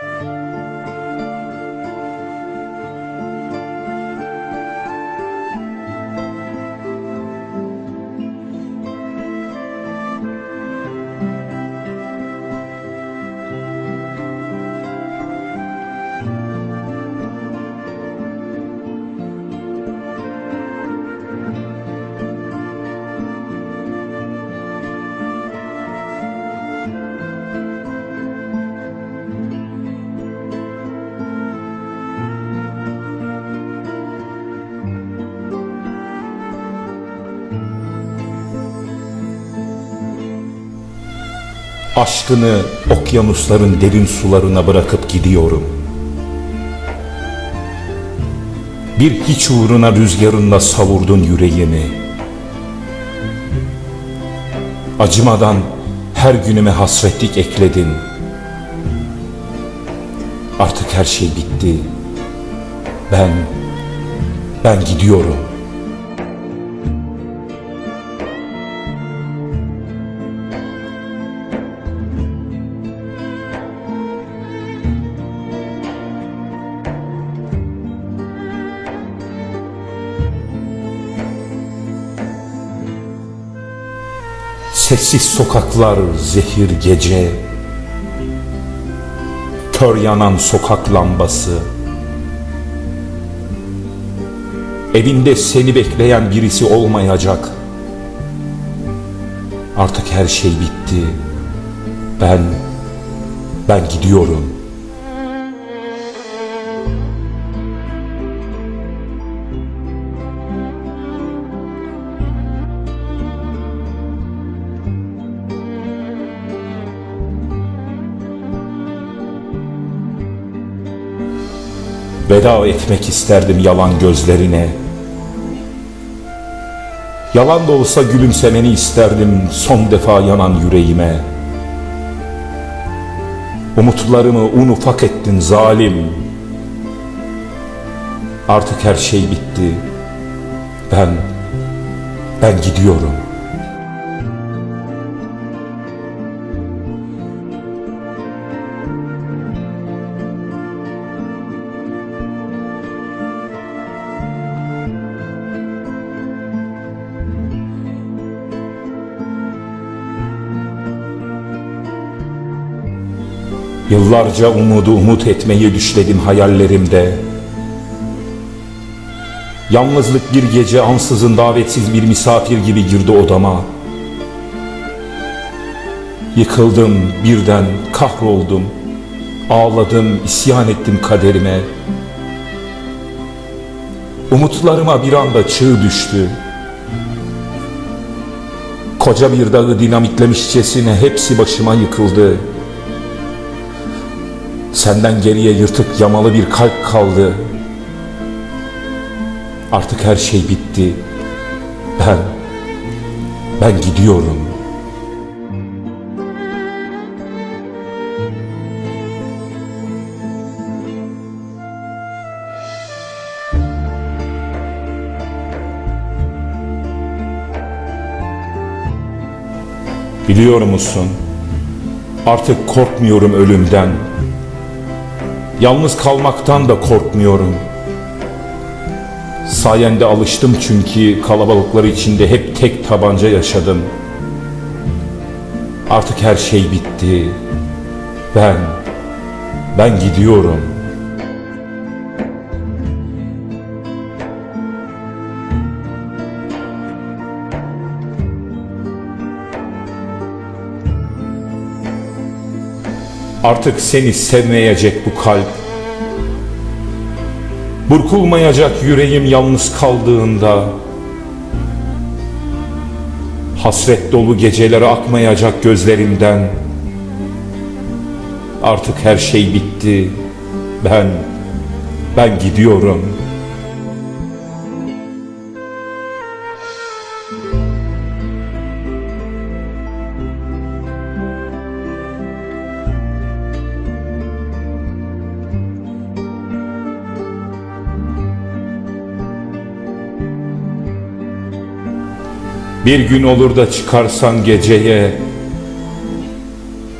you Aşkını okyanusların derin sularına bırakıp gidiyorum. Bir hiç uğruna rüzgarınla savurdun yüreğimi. Acımadan her günüme hasretlik ekledin. Artık her şey bitti. Ben, ben gidiyorum. Sessiz sokaklar zehir gece. Kör yanan sokak lambası. Evinde seni bekleyen birisi olmayacak. Artık her şey bitti. Ben Ben gidiyorum Veda etmek isterdim yalan gözlerine. Yalan da olsa gülümsemeni isterdim son defa yanan yüreğime. Umutlarımı un ufak ettin zalim. Artık her şey bitti. Ben, ben gidiyorum. Yıllarca umudu umut etmeyi düşledim hayallerimde. Yalnızlık bir gece ansızın davetsiz bir misafir gibi girdi odama. Yıkıldım birden kahroldum. Ağladım isyan ettim kaderime. Umutlarıma bir anda çığ düştü. Koca bir dağı dinamitlemişçesine hepsi başıma yıkıldı. Senden geriye yırtık yamalı bir kalp kaldı. Artık her şey bitti. Ben, ben gidiyorum. Biliyor musun? Artık korkmuyorum ölümden. Yalnız kalmaktan da korkmuyorum. Sayende alıştım çünkü kalabalıklar içinde hep tek tabanca yaşadım. Artık her şey bitti. Ben, ben gidiyorum. Artık seni sevmeyecek bu kalp. Burkulmayacak yüreğim yalnız kaldığında. Hasret dolu gecelere akmayacak gözlerimden. Artık her şey bitti. Ben, ben gidiyorum. Bir gün olur da çıkarsan geceye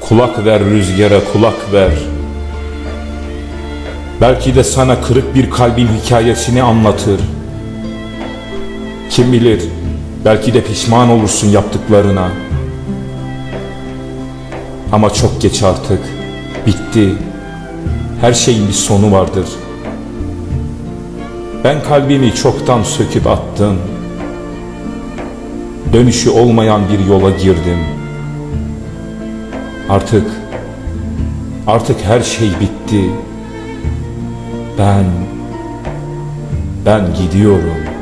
Kulak ver rüzgara kulak ver Belki de sana kırık bir kalbin hikayesini anlatır. Kim bilir, belki de pişman olursun yaptıklarına. Ama çok geç artık. Bitti. Her şeyin bir sonu vardır. Ben kalbimi çoktan söküp attım. Dönüşü olmayan bir yola girdim. Artık artık her şey bitti. Ben ben gidiyorum.